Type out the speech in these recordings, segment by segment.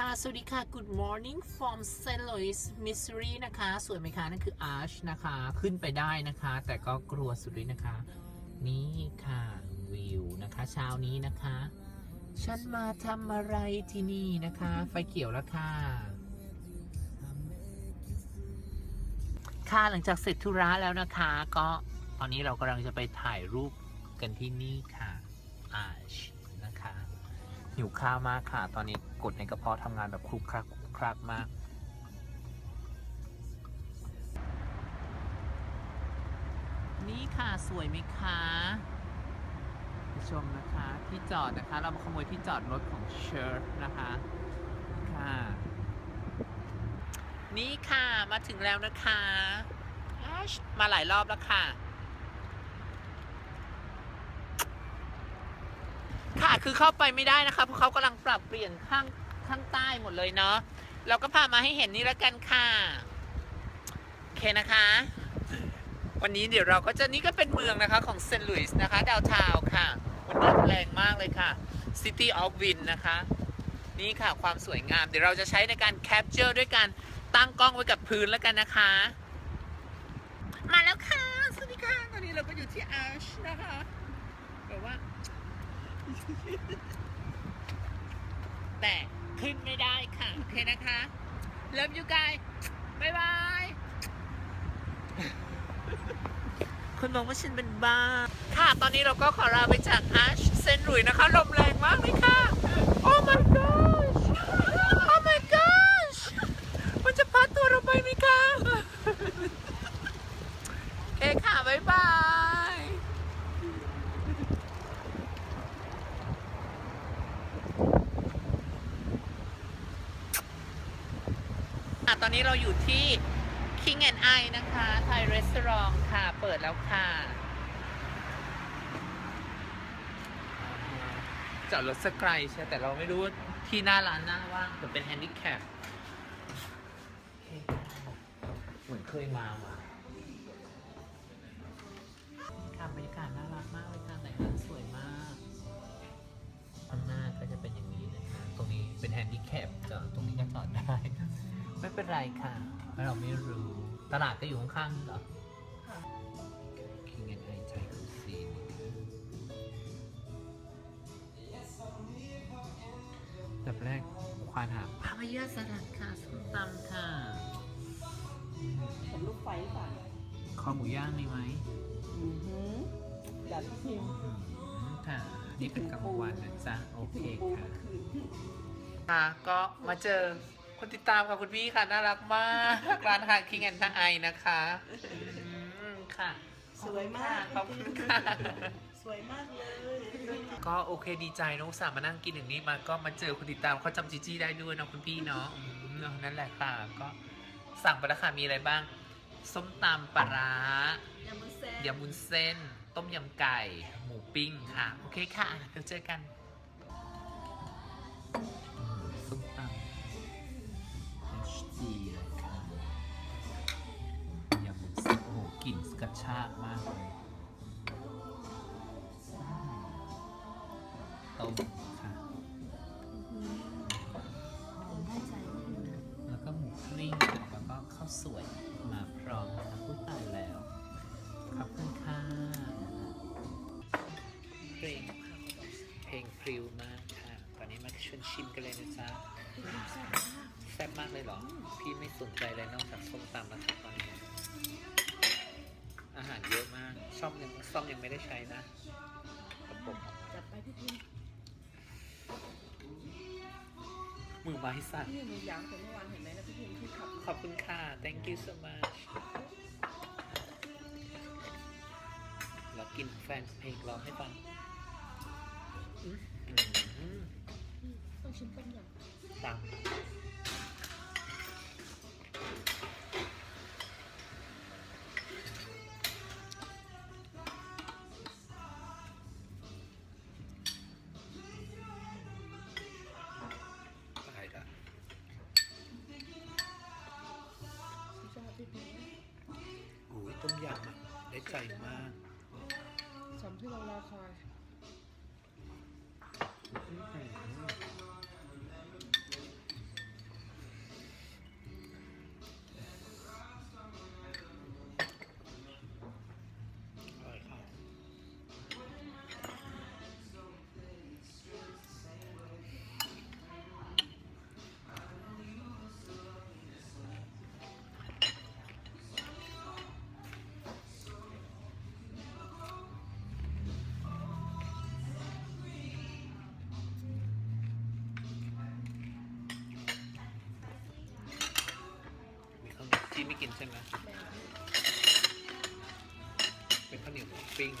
ค่ะ สวัสดีค่ะ Good morning from St. Louis Missouri นะคะ สวยไหมคะ นั่นคือ Arch นะคะ ขึ้นไปได้นะคะ แต่ก็กลัวสุดเลยนะคะ นี่ค่ะ วิวนะคะ เช้านี้นะคะ ฉันมาทำอะไรที่นี่นะคะ ไฟเขียวแล้วค่ะ ค่ะ หลังจากเสร็จธุระแล้วนะคะ ก็ตอนนี้เรากำลังจะไปถ่ายรูปกันที่นี่ค่ะ Arch หิวข้าวมากค่ะ ตอนนี้กดในกระเพาะทำงานแบบคลุกคลักคลุกคลักมาก นี่ค่ะสวยไหมคะผู้ชมนะคะที่จอดนะคะ เรามาขโมยที่จอดรถของเชิร์ฟนะคะค่ะ นี่ค่ะมาถึงแล้วนะคะ มาหลายรอบแล้วค่ะ ค่ะ คือเข้าไปไม่ได้นะคะ เพราะเขากำลังปรับเปลี่ยนข้างข้างใต้หมดเลยเนาะ เราก็พามาให้เห็นนี่แล้วกันค่ะ โอเคนะคะ วันนี้เดี๋ยวเราก็จะนี่ก็เป็นเมืองนะคะของเซนต์หลุยส์นะคะ ดาวทาวค่ะ วันนี้แรงมากเลยค่ะ City of Wind นะคะ นี่ค่ะความสวยงาม เดี๋ยวเราจะใช้ในการแคปเจอร์ด้วยการตั้งกล้องไว้กับพื้นแล้วกันนะคะ มาแล้วค่ะ สวัสดีค่ะ ตอนนี้เราก็อยู่ที่อาร์ชนะคะแบบว่า แต่ขึ้นไม่ได้ค่ะ โอเคนะคะ Love you guys บายบาย คนมองว่าฉันเป็นบ้า ค่ะ ตอนนี้เราก็ขอลาไปจากอาชเซนหลุยนะคะ ลมแรงมากเลยค่ะ Oh my gosh Oh my gosh มันจะพัดตัวเราไปไหมคะ โอเคค่ะ บ๊ายบาย อนนี้เราอยู่ที่ King and I นะคะไทยรีสอร์ทค่ะ เปิดแล้วค่ะ จอดรถสกไกลใช่แต่เราไม่รู้ว่าที่หน้าร้านหน้าว่างหรือเป็นแฮนดิแคปเหมือนเคยมาว่ะค่ะบรรยากาศน่ารักมากเลยค่ะ แฮนดิแคปจอดตรงนี้ก็จอดได้ ไม่เป็นไรค่ะเพราะเราไม่รู้ ตลาดก็อยู่ข้างๆนี่เหรอ King and I Thai Cuisine แบบแรกควานหาพายาสลัดค่ะส้มตำค่ะ ผมลูกไฟค่ะคอหมูย่างมีไหมอือหือดัดพิมพ์อืมค่ะ นี่เป็นกลางวันนะจ๊ะ โอเคถึงปูค่ะ คืน ค่ะก็มาเจอคนติดตามค่ะคุณพี่ค่ะ น่ารักมากร้านอาหาร King and I นะคะอืมค่ะ สวยมาก ขอบคุณค่ะ สวยมากเลย ก็โอเคดีใจน้องสามมานั่งกินอย่างนี้มาก็มาเจอคนติดตามเขาจำจีจี้ได้ด้วยเนาะคุณพี่เนาะอืมเนาะนั่นแหละค่ะก็สั่งไปแล้วค่ะมีอะไรบ้าง ส้มตำปลาร้ายำมุนเส้นยำมุนเส้น ต้มยำไก่ หมูปิ้งค่ะ โอเคค่ะเดี๋ยวเจอกัน กลิ่นกระชากมากเลยต้มค่ะผมได้ใจมากเลยแล้วก็หมูกลิ้งแล้วก็ข้าวสวยมาพร้อมนะคะพูดตายแล้ว ขอบคุณค่ะเพลงเพลงพริวมากค่ะ ตอนนี้มาชวนชิมกันเลยนะจ๊ะแซ่บมากเลยเหรอ พี่ไม่สนใจเลยนอกจากส้มตำแล้วครับตอนนี้ อาหารเยอะมาก ซ่อมยังซ่อมยังไม่ได้ใช้นะระบบจัดไปพี่พิมพ์มือไม้สั่นนี่หนูยางแต่เมื่อวานเห็นไหมนะพี่พิมพ์ที่ขับขอบคุณค่ะ thank you so much แล้วกินแฟนเพลงร้องให้ฟังอืมอืมต้องชิมต้มยตังต ต้มยำอะได้ใจมากสมที่เรารอคอย อื้อหือ ไม่กินใช่ไหมเป็นข้าวเหนียวหมูปิ้ง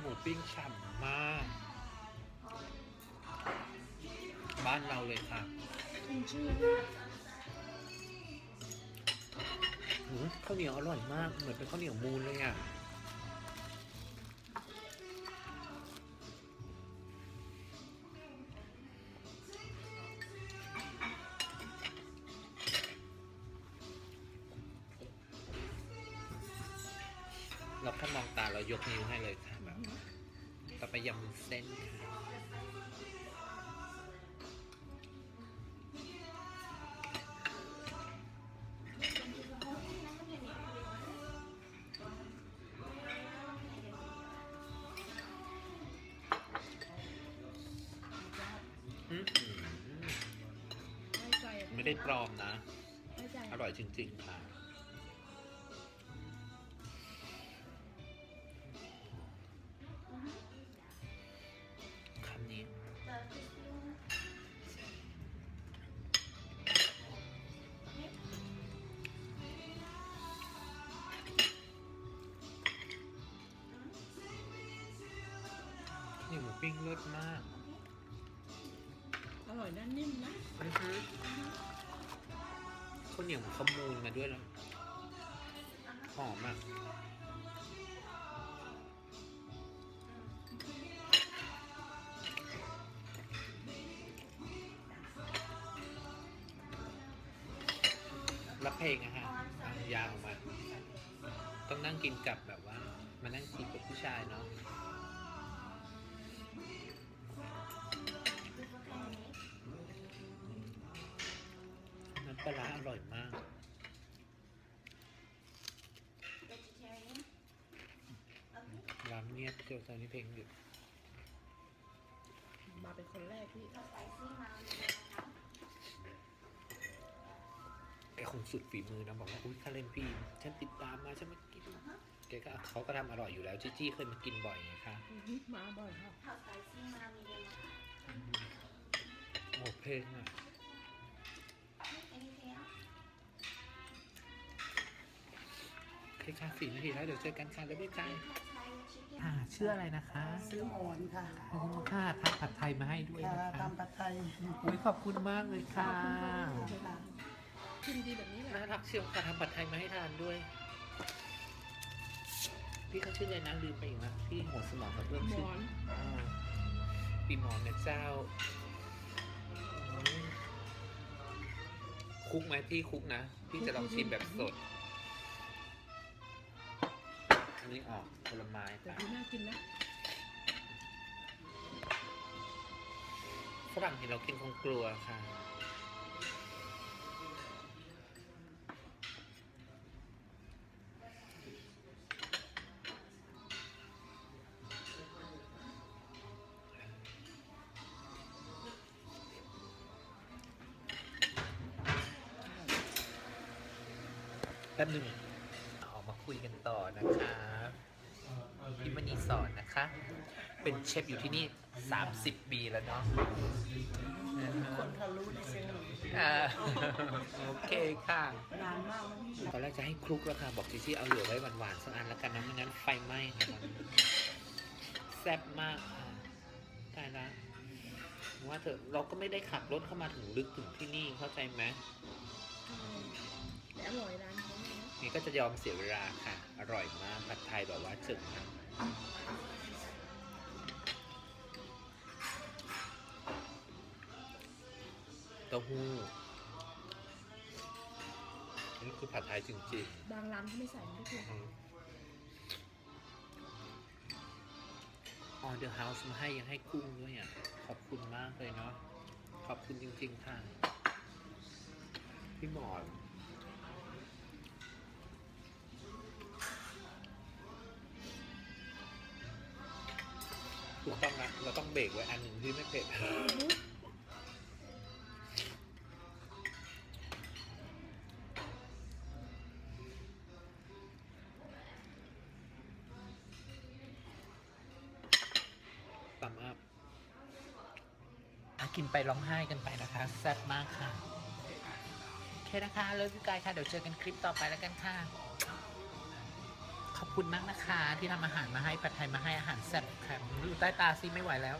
หมูปิ้งฉ่ำมาก บ้านเราเลยค่ะ ชื่อ ข้าวเหนียวอร่อยมาก เหมือนเป็นข้าวเหนียวมูนเลยอะเราแค่มองตาเรายกนิ้วให้เลยค่ะแบบต่อไปยำเส้นค่ะ ไม่ได้ปลอมนะไม่ใจอร่อยจริง ๆ ค่ะ คำนี้นี่หมูปิ้งเลิศมาก อร่อยนะนิ่มนะอือฮึ ข้าวเหนียวขมูลมาด้วยแล้วหอมอะรับเพลงอะฮะอะยาวออกมา ต้องนั่งกินกับแบบว่า มานั่งกินกับผู้ชายเนาะ ปลาอร่อยมากร้านเงียบเกี่ยวตันนี้เพลงหยุดมาเป็นคนแรกที่ So spicy มาเลยนะคะแกคงสุดฝีมือนะบอกว่าอุ้ยคาเรนพีฉันติดตามมาฉันมากินแกก็เขาก็ทำอร่อยอยู่แล้วจีจี้เคยมากินบ่อยไงคะมาบ่อยค่ะ How spicy มามีเดียมนะคโอ้เพลงอะ ค่ค่าสี่นาทีแล้วเดี๋ยวเจอกันค่ะแล้วไม่ใจ泰菜 chicken อ่าชื่ออะไรนะคะซื้อหมอนค่ะขอบคุณค่ะทำผัดไทยมาให้ด้วยค่ะนะคะทำผัดไทยอุ้ยขอบคุณมากเลยค่ะกินดีแบบนี้แหละน่ารักเชียวค่ะทำผัดไทยมาให้ทานด้วย พี่เขาชื่ออะไรนะลืมไปอีกนะพี่หัวสมองกับเรื่องหมชื่ออนอ่าปีหมอนเนี่ยเจ้าอืมคุกไหมพี่คุกนะพี่จะลองชิมแบบสด อันนี้ออกผลไม้แต่ไปพี่น่ากินนะฝรั่งเห็นเรากินคงกลัวค่ะ แป๊บหนึ่งออกมา คุยกันต่อนะคะพี่มณีสอนนะคะ เป็นเชฟอยู่ที่นี่ 30 ปีแล้วเนาะคนทะลุในเซลล์อ่าโอเคค่ะ นานมากแล้วพี่ตอนแรกจะให้คลุกแล้วค่ะ บอกจีจี้เอาเหลือไว้หวานๆสักอันแล้วกันนะไม่งั้นไฟไหม้ค่ะแซ่บมากค่ะตายละว่าเถอะเราก็ไม่ได้ขับรถเข้ามาถึงลึกถึงที่นี่เข้าใจไหมแต่อร่อยร้านเขาเนี่ยนะนี่ก็จะยอมเสียเวลาค่ะ อร่อยมากผัดไทยแบบว่าจึงนะเต้าหู้นี่คือผัดไทยจริงบางร้านเขาไม่ใส่ไม่ถูกๆออเดอร์เฮาส์มาให้ยังให้กุ้งด้วยอะ ขอบคุณมากเลยเนาะ ขอบคุณจริง ๆ ค่ะ พี่หมอนูกต้องนะเราต้องเบรกไว้อันหนึ่งที่ไม่เผ็ดต่ำมากอากินไปร้องไห้กันไปนะคะแซ่บมากค่ะ โอเคนะคะเลิฟยูกายค่ะ เดี๋ยวเจอกันคลิปต่อไปแล้วกันค่ะ ขอบคุณมากนะคะ ที่ทำอาหารมาให้ผัดไทยมาให้อาหารแซ่บค่ะดูใต้ตาซิไม่ไหวแล้ว